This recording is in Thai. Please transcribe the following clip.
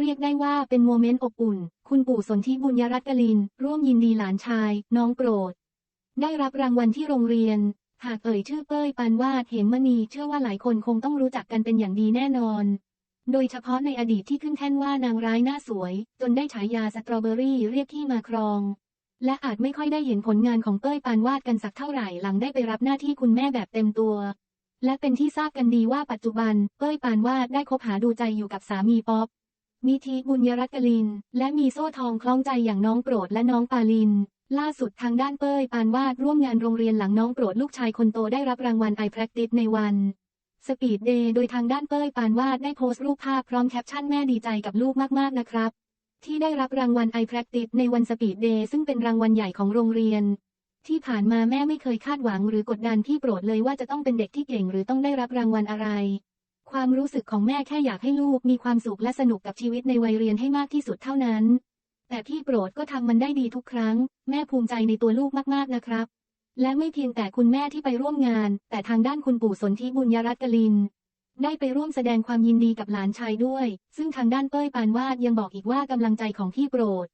เรียกได้ว่าเป็นโมเมนต์อบอุ่น คุณปู่สนธิบุญยรัตน์กลิน ร่วมยินดีหลานชาย น้องโปรด ได้รับรางวัลที่โรงเรียน หากเอ่ยชื่อเป้ยปานวาดเหมมณีเชื่อว่าหลายคนคงต้องรู้จักกันเป็นอย่างดีแน่นอน โดยเฉพาะในอดีตที่ขึ้นแท่นว่านางร้ายหน้าสวย จนได้ฉายาสตรอเบอรี่เรียกที่มาครอง และอาจไม่ค่อยได้เห็นผลงานของเป้ยปานวาดกันสักเท่าไหร่หลังได้ไปรับหน้าที่คุณแม่แบบเต็มตัวและเป็นที่ทราบกันดีว่าปัจจุบันเป้ยปานวาดได้คบหาดูใจอยู่กับสามีป๊อป นิธิบุญยรัตกลิน และมีโซ่ทองคล้องใจอย่างน้องโปรดและน้องปาลิน ล่าสุดทางด้านเป้ยปานวาดร่วมงานโรงเรียนหลังน้องโปรดลูกชายคนโตได้รับรางวัลไอแพรกติสในวันสปีดเดย์โดยทางด้านเป้ยปานวาดได้โพสต์รูปภาพพร้อมแคปชั่นแม่ดีใจกับลูกมากๆนะครับ ที่ได้รับรางวัลไอแพรกติสในวันสปีดเดย์ซึ่งเป็นรางวัลใหญ่ของโรงเรียน ที่ผ่านมาแม่ไม่เคยคาดหวังหรือกดดันพี่โปรดเลยว่าจะต้องเป็นเด็กที่เก่งหรือต้องได้รับรางวัลอะไร ความรู้สึกของแม่แค่อยากให้ลูกมีความสุขและสนุกกับชีวิตในวัยเรียนให้มากที่สุดเท่านั้น แต่พี่โปรดก็ทำมันได้ดีทุกครั้ง แม่ภูมิใจในตัวลูกมากๆนะครับ และไม่เพียงแต่คุณแม่ที่ไปร่วมงาน แต่ทางด้านคุณปู่สนธิบุญยรัตน์กลิน ได้ไปร่วมแสดงความยินดีกับหลานชายด้วย ซึ่งทางด้านเป้ยปานวาดยังบอกอีกว่ากำลังใจของพี่โปรด